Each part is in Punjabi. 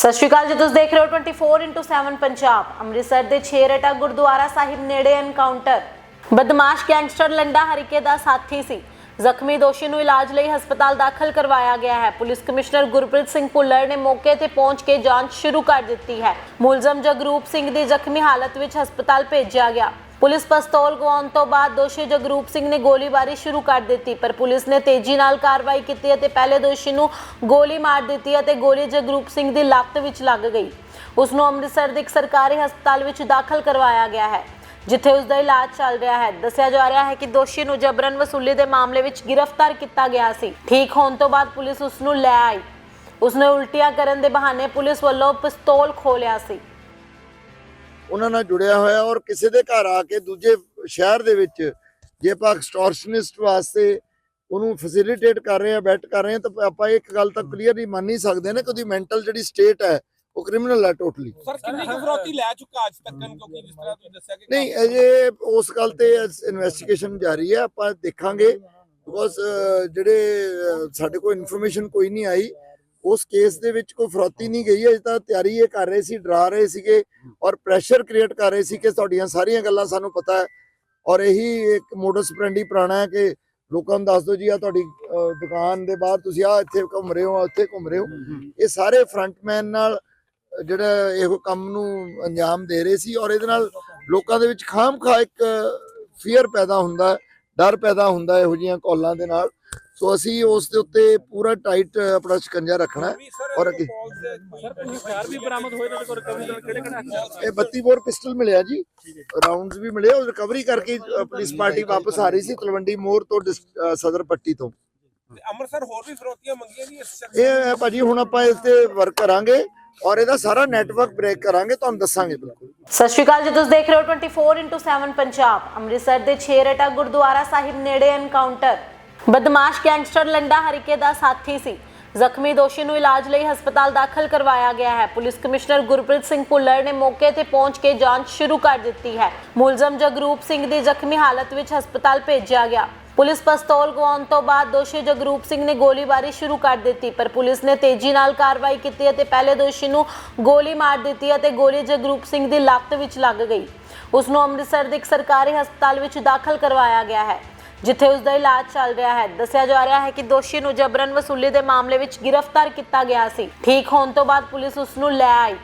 ਸਤਿ ਸ਼੍ਰੀ ਅਕਾਲ ਜੀ, ਤੁਸੀਂ ਦੇਖ ਰਹੇ ਹੋ 24x7 ਪੰਜਾਬ। ਅੰਮ੍ਰਿਤਸਰ ਦੇ ਛੇਰਟਾ ਗੁਰਦੁਆਰਾ ਸਾਹਿਬ ਨੇੜੇ ਐਨਕਾਊਂਟਰ ਬਦਮਾਸ਼ ਗੈਂਗਸਟਰ ਲੰਡਾ ਹਰੀਕੇ ਦਾ ਸਾਥੀ ਸੀ। ਜ਼ਖਮੀ ਦੋਸ਼ੀ ਨੂੰ ਇਲਾਜ ਲਈ ਹਸਪਤਾਲ ਦਾਖਲ ਕਰਵਾਇਆ ਗਿਆ ਹੈ। ਪੁਲਿਸ ਕਮਿਸ਼ਨਰ ਗੁਰਪ੍ਰੀਤ ਸਿੰਘ ਭੁੱਲਰ ਨੇ ਮੌਕੇ ਤੇ ਪਹੁੰਚ ਕੇ ਜਾਂਚ ਸ਼ੁਰੂ ਕਰ ਦਿੱਤੀ ਹੈ। ਮੁਲਜ਼ਮ ਜਗਰੂਪ ਸਿੰਘ ਦੀ ਜ਼ਖਮੀ ਹਾਲਤ ਵਿੱਚ ਹਸਪਤਾਲ ਭੇਜਿਆ ਗਿਆ। ਪੁਲਿਸ ਪਿਸਤੌਲ ਗਵਾਉਣ ਤੋਂ ਬਾਅਦ ਦੋਸ਼ੀ ਜਗਰੂਪ ਸਿੰਘ ਨੇ ਗੋਲੀਬਾਰੀ ਸ਼ੁਰੂ ਕਰ ਦਿੱਤੀ, ਪਰ ਪੁਲਿਸ ਨੇ ਤੇਜ਼ੀ ਨਾਲ ਕਾਰਵਾਈ ਕੀਤੀ ਅਤੇ ਪਹਿਲੇ ਦੋਸ਼ੀ ਨੂੰ ਗੋਲੀ ਮਾਰ ਦਿੱਤੀ ਅਤੇ ਗੋਲੀ ਜਗਰੂਪ ਸਿੰਘ ਦੀ ਲੱਤ ਵਿੱਚ ਲੱਗ ਗਈ। ਉਸ ਨੂੰ ਅੰਮ੍ਰਿਤਸਰ ਦੇ ਇੱਕ ਸਰਕਾਰੀ ਹਸਪਤਾਲ ਵਿੱਚ ਦਾਖਲ ਕਰਵਾਇਆ ਗਿਆ ਹੈ, ਜਿੱਥੇ ਉਸ ਦਾ ਇਲਾਜ ਚੱਲ ਰਿਹਾ ਹੈ। ਦੱਸਿਆ ਜਾ ਰਿਹਾ ਹੈ ਕਿ ਦੋਸ਼ੀ ਨੂੰ ਜਬਰਨ ਵਸੂਲੀ ਦੇ ਮਾਮਲੇ ਵਿੱਚ ਗ੍ਰਿਫਤਾਰ ਕੀਤਾ ਗਿਆ ਸੀ। ਠੀਕ ਹੋਣ ਤੋਂ ਬਾਅਦ ਪੁਲਿਸ ਉਸ ਨੂੰ ਲੈ ਆਈ। ਉਸਨੇ ਉਲਟੀਆਂ ਕਰਨ ਦੇ ਬਹਾਨੇ ਪੁਲਿਸ ਵੱਲੋਂ ਪਿਸਤੌਲ ਖੋਲਿਆ ਸੀ। ਉਹਨਾਂ ਨਾਲ ਜੁੜਿਆ ਹੋਇਆ ਔਰ ਕਿਸੇ ਦੇ ਘਰ ਆ ਕੇ ਦੂਜੇ ਸ਼ਹਿਰ ਦੇ ਵਿੱਚ ਜੇ ਆਪਾਂ ਐਕਸਟੋਰਸ਼ਨਿਸਟ ਵਾਸਤੇ ਉਹਨੂੰ ਫੈਸਿਲਿਟੇਟ ਕਰ ਰਹੇ ਆ ਬੈਟ ਕਰ ਰਹੇ ਆ ਤਾਂ ਆਪਾਂ ਇੱਕ ਗੱਲ ਤਾਂ ਕਲੀਅਰਲੀ ਮੰਨ ਨਹੀਂ ਸਕਦੇ ਨਾ ਕਿ ਉਹਦੀ ਮੈਂਟਲ ਜਿਹੜੀ ਸਟੇਟ ਹੈ ਉਹ ਕ੍ਰਿਮੀਨਲ ਹੈ ਟੋਟਲੀ ਸਰ ਕਿੰਨੀ ਕੁ ਫਿਰੌਤੀ ਲੈ ਚੁੱਕਾ ਅੱਜ ਤੱਕ? ਕਿਉਂਕਿ ਜਿਸ ਤਰ੍ਹਾਂ ਤੁਸੀਂ ਦੱਸਿਆ ਕਿ ਨਹੀਂ ਅਜੇ ਉਸ ਗੱਲ ਤੇ ਇਨਵੈਸਟੀਗੇਸ਼ਨ ਜਾਰੀ ਹੈ ਆਪਾਂ ਦੇਖਾਂਗੇ। ਬਿਕੋਜ਼ ਜਿਹੜੇ ਸਾਡੇ ਕੋਲ ਇਨਫੋਰਮੇਸ਼ਨ ਕੋਈ ਨਹੀਂ ਆਈ। ਉਸ ਕੇਸ ਦੇ ਵਿੱਚ ਕੋਈ ਫਰੌਤੀ ਨਹੀਂ ਗਈ ਅਜੇ ਤਾਂ ਤਿਆਰੀ ਇਹ ਕਰ ਰਹੇ ਸੀ ਡਰਾ ਰਹੇ ਸੀਗੇ ਔਰ ਪ੍ਰੈਸ਼ਰ ਕ੍ਰੀਏਟ ਕਰ ਰਹੇ ਸੀ ਕਿ ਤੁਹਾਡੀਆਂ ਸਾਰੀਆਂ ਗੱਲਾਂ ਸਾਨੂੰ ਪਤਾ ਹੈ ਔਰ ਇਹੀ ਇੱਕ ਮੋਡਸ ਪ੍ਰੈਂਡੀ ਪੁਰਾਣਾ ਹੈ ਕਿ ਲੋਕਾਂ ਨੂੰ ਦੱਸ ਦਿਓ ਜੀ ਆ ਤੁਹਾਡੀ ਦੁਕਾਨ ਦੇ ਬਾਹਰ ਤੁਸੀਂ ਆ ਇੱਥੇ ਘੁੰਮ ਰਹੇ ਹੋ ਆਹ ਉੱਥੇ ਘੁੰਮ ਰਹੇ ਹੋ। ਇਹ ਸਾਰੇ ਫਰੰਟਮੈਨ ਨਾਲ ਜਿਹੜਾ ਇਹੋ ਕੰਮ ਨੂੰ ਅੰਜਾਮ ਦੇ ਰਹੇ ਸੀ ਔਰ ਇਹਦੇ ਨਾਲ ਲੋਕਾਂ ਦੇ ਵਿੱਚ ਖਾਮਖਾ ਇੱਕ ਫੀਅਰ ਪੈਦਾ ਹੁੰਦਾ ਡਰ ਪੈਦਾ ਹੁੰਦਾ ਇਹੋ ਜਿਹੀਆਂ ਕਾਲਾਂ ਦੇ ਨਾਲ। ਸੋ ਅਸੀਂ ਉਸ ਦੇ ਉੱਤੇ ਪੂਰਾ ਟਾਈਟ ਆਪਣਾ ਸ਼ਿਕੰਜਾ ਰੱਖਣਾ ਔਰ ਅੱਗੇ? ਸਰ ਕੋਈ ਹਥਿਆਰ ਵੀ ਬਰਾਮਦ ਹੋਏ ਕੋਲ ਰਿਕਵਰੀ ਦਾ ਕਿਹੜੇ ਕਿਹੜੇ ਇਹ 32 ਬੋਰ ਪਿਸਟਲ ਮਿਲਿਆ ਜੀ। ਰਾਉਂਡਸ ਵੀ ਮਿਲੇ ਉਹ ਰਿਕਵਰੀ ਕਰਕੇ ਪੁਲਿਸ ਪਾਰਟੀ ਵਾਪਸ ਆ ਰਹੀ ਸੀ ਤਲਵੰਡੀ ਮੋਰ ਤੋਂ ਸਦਰ ਪੱਟੀ ਤੋਂ। ਅੰਮ੍ਰਿਤਸਰ ਹੋਰ ਵੀ ਫਿਰੌਤੀਆਂ ਮੰਗੀਆਂ ਜੀ ਇਸ ਸ਼ਖਸ ਇਹ ਭਾਜੀ ਹੁਣ ਆਪਾਂ ਇਸ ਤੇ ਵਰਕ ਕਰਾਂਗੇ ਔਰ ਇਹਦਾ ਸਾਰਾ ਨੈਟਵਰਕ ਬ੍ਰੇਕ ਕਰਾਂਗੇ ਤੁਹਾਨੂੰ ਦੱਸਾਂਗੇ ਬਿਲਕੁਲ। ਸਤਿ ਸ਼੍ਰੀ ਅਕਾਲ ਜੀ ਤੁਸੀਂ ਦੇਖ ਰਹੇ ਹੋ 24x7 ਪੰਜਾਬ ਅੰਮ੍ਰਿਤਸਰ ਦੇ ਛੇਰਟਾ ਗੁਰਦੁਆਰਾ ਸਾਹਿਬ ਨੇੜੇ ਐਨਕਾਊਂਟਰ ਬਦਮਾਸ਼ ਗੈਂਗਸਟਰ ਲੰਡਾ ਹਰੀਕੇ ਦਾ ਸਾਥੀ ਸੀ। ਜ਼ਖਮੀ ਦੋਸ਼ੀ ਨੂੰ ਇਲਾਜ ਲਈ ਹਸਪਤਾਲ ਦਾਖਲ ਕਰਵਾਇਆ ਗਿਆ ਹੈ। ਪੁਲਿਸ ਕਮਿਸ਼ਨਰ ਗੁਰਪ੍ਰੀਤ ਸਿੰਘ ਭੁੱਲਰ ਨੇ ਮੌਕੇ ਤੇ ਪਹੁੰਚ ਕੇ ਜਾਂਚ ਸ਼ੁਰੂ ਕਰ ਦਿੱਤੀ ਹੈ। ਮੁਲਜ਼ਮ ਜਗਰੂਪ ਸਿੰਘ ਦੀ ਜ਼ਖਮੀ ਹਾਲਤ ਵਿੱਚ ਹਸਪਤਾਲ ਭੇਜਿਆ ਗਿਆ। ਪੁਲਿਸ ਪਸਤੌਲ ਗਵਾਉਣ ਤੋਂ ਬਾਅਦ ਦੋਸ਼ੀ ਜਗਰੂਪ ਸਿੰਘ ਨੇ ਗੋਲੀਬਾਰੀ ਸ਼ੁਰੂ ਕਰ ਦਿੱਤੀ, ਪਰ ਪੁਲਿਸ ਨੇ ਤੇਜ਼ੀ ਨਾਲ ਕਾਰਵਾਈ ਕੀਤੀ ਅਤੇ ਪਹਿਲੇ ਦੋਸ਼ੀ ਨੂੰ ਗੋਲੀ ਮਾਰ ਦਿੱਤੀ ਅਤੇ ਗੋਲੀ ਜਗਰੂਪ ਸਿੰਘ ਦੀ ਲੱਤ ਵਿੱਚ ਲੱਗ ਗਈ। ਉਸ ਨੂੰ ਅੰਮ੍ਰਿਤਸਰ ਦੇ ਇੱਕ ਸਰਕਾਰੀ ਹਸਪਤਾਲ ਵਿੱਚ ਦਾਖਲ ਕਰਵਾਇਆ ਗਿਆ ਹੈ। ਜਿੱਥੇ ਉਸ ਦਾ ਇਲਾਜ ਚੱਲ ਰਿਹਾ ਹੈ। ਦੱਸਿਆ ਜਾ ਰਿਹਾ ਹੈ ਕਿ ਦੋਸ਼ੀ ਨੂੰ ਜਬਰਨ ਵਸੂਲੀ ਦੇ ਮਾਮਲੇ ਵਿੱਚ ਗ੍ਰਿਫਤਾਰ ਕੀਤਾ ਗਿਆ ਸੀ। ਠੀਕ ਹੋਣ ਤੋਂ ਬਾਅਦ ਪੁਲਿਸ ਉਸ ਨੂੰ ਲੈ ਆਈ।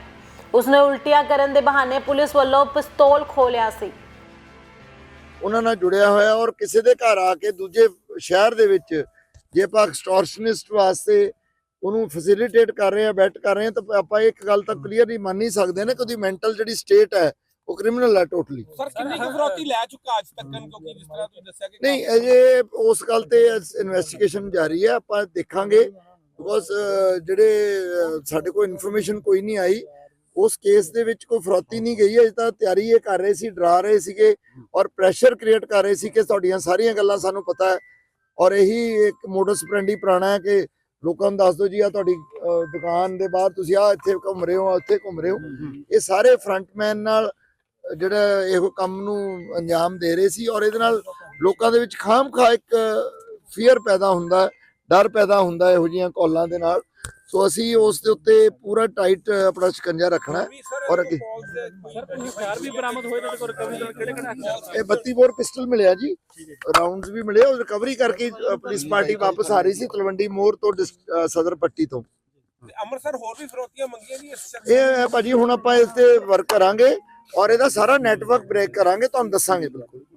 ਉਸ ਉਲਟੀਆਂ ਕਰਨ ਦੇ ਬਹਾਨੇ ਪੁਲਿਸ ਵੱਲੋਂ ਪਿਸਤੌਲ ਖੋਲਿਆ ਸੀ। ਉਹਨਾਂ ਨਾਲ ਜੁੜਿਆ ਹੋਇਆ ਔਰ ਕਿਸੇ ਦੇ ਘਰ ਆ ਕੇ ਦੂਜੇ ਸ਼ਹਿਰ ਦੇ ਵਿੱਚ ਜੇ ਆਪਾਂ ਐਕਸਟੋਰਸ਼ਨਿਸਟ ਵਾਸਤੇ ਉਹਨੂੰ ਫੈਸਿਲਿਟੇਟ ਕਰ ਰਹੇ ਆ ਬੈਟ ਕਰ ਰਹੇ ਆ, ਤਾਂ ਆਪਾਂ ਇੱਕ ਗੱਲ ਤਾਂ ਕਲੀਅਰਲੀ ਮੰਨ ਨਹੀਂ ਸਕਦੇ ਨਾ ਕਿ ਉਹਦੀ ਮੈਂਟਲ ਜਿਹੜੀ ਸਟੇਟ ਹੈ ਉਹ ਕ੍ਰਿਮੀਨਲ ਹੈ ਟੋਟਲੀ ਸਰ ਕਿੰਨੀ ਕੁ ਫਿਰੌਤੀ ਲੈ ਚੁੱਕਾ ਅੱਜ ਤੱਕ? ਕਿਉਂਕਿ ਜਿਸ ਤਰ੍ਹਾਂ ਤੁਸੀਂ ਦੱਸਿਆ ਕਿ ਨਹੀਂ ਅਜੇ ਉਸ ਗੱਲ ਤੇ ਇਨਵੈਸਟੀਗੇਸ਼ਨ ਜਾਰੀ ਹੈ ਆਪਾਂ ਦੇਖਾਂਗੇ। ਬਿਕੋਜ਼ ਜਿਹੜੇ ਸਾਡੇ ਕੋਲ ਇਨਫੋਰਮੇਸ਼ਨ ਕੋਈ ਨਹੀਂ ਆਈ। ਉਸ ਕੇਸ ਦੇ ਵਿੱਚ ਕੋਈ ਫਰੌਤੀ ਨਹੀਂ ਗਈ। ਅਜੇ ਤਾਂ ਤਿਆਰੀ ਇਹ ਕਰ ਰਹੇ ਸੀ ਡਰਾ ਰਹੇ ਸੀਗੇ ਔਰ ਪ੍ਰੈਸ਼ਰ ਕ੍ਰੀਏਟ ਕਰ ਰਹੇ ਸੀ ਕਿ ਤੁਹਾਡੀਆਂ ਸਾਰੀਆਂ ਗੱਲਾਂ ਸਾਨੂੰ ਪਤਾ ਹੈ। ਔਰ ਇਹੀ ਇੱਕ ਮੋਡਸ ਪ੍ਰੈਂਡੀ ਪੁਰਾਣਾ ਹੈ ਕਿ ਲੋਕਾਂ ਨੂੰ ਦੱਸ ਦਿਓ ਜੀ ਆ ਤੁਹਾਡੀ ਦੁਕਾਨ ਦੇ ਬਾਹਰ ਤੁਸੀਂ ਆ ਇੱਥੇ ਘੁੰਮ ਰਹੇ ਹੋ ਉੱਥੇ ਘੁੰਮ ਰਹੇ ਹੋ। ਇਹ ਸਾਰੇ ਫਰੰਟਮੈਨ ਨਾਲ ਜਿਹੜਾ ਇਹੋ ਕੰਮ ਨੂੰ ਅੰਜਾਮ ਦੇ ਰਹੇ ਸੀ ਔਰ ਇਹਦੇ ਨਾਲ ਲੋਕਾਂ ਦੇ ਵਿੱਚ ਖਾਮਖਾ ਇੱਕ ਫੀਅਰ ਪੈਦਾ ਹੁੰਦਾ ਡਰ ਪੈਦਾ ਹੁੰਦਾ ਇਹੋ ਜਿਹੀਆਂ ਕਾਲਾਂ ਦੇ ਨਾਲ ਸੋ ਅਸੀਂ ਉਸ ਦੇ ਉੱਤੇ ਪੂਰਾ ਟਾਈਟ ਆਪਣਾ ਸ਼ਿਕੰਜਾ ਰੱਖਣਾ। ਔਰ ਅੱਗੇ? ਸਰ ਕੋਈ ਹਥਿਆਰ ਵੀ ਬਰਾਮਦ ਹੋਏ ਤੁਹਾਡੇ ਕੋਲ ਰਿਕਵਰੀ ਦਾ ਕਿਹੜੇ ਕਿਹੜੇ ਇਹ 32 ਬੋਰ ਪਿਸਟਲ ਮਿਲਿਆ ਜੀ ਰਾਉਂਡਸ ਵੀ ਮਿਲੇ ਉਹ ਰਿਕਵਰੀ ਕਰਕੇ ਪੁਲਿਸ ਪਾਰਟੀ ਵਾਪਸ ਆ ਰਹੀ ਸੀ ਤਲਵੰਡੀ ਮੋਰ ਤੋਂ ਸਦਰ ਪੱਟੀ ਤੋਂ ਅੰਮ੍ਰਿਤਸਰ ਹੋਰ ਵੀ ਫਿਰੌਤੀਆਂ ਮੰਗੀਆਂ ਜੀ ਇਹ ਭਾਜੀ ਹੁਣ ਆਪਾਂ ਇਸ ਤੇ ਵਰਕ ਕਰਾਂਗੇ ਔਰ ਇਹਦਾ ਸਾਰਾ ਨੈਟਵਰਕ ਬ੍ਰੇਕ ਕਰਾਂਗੇ ਤੁਹਾਨੂੰ ਦੱਸਾਂਗੇ ਬਿਲਕੁਲ।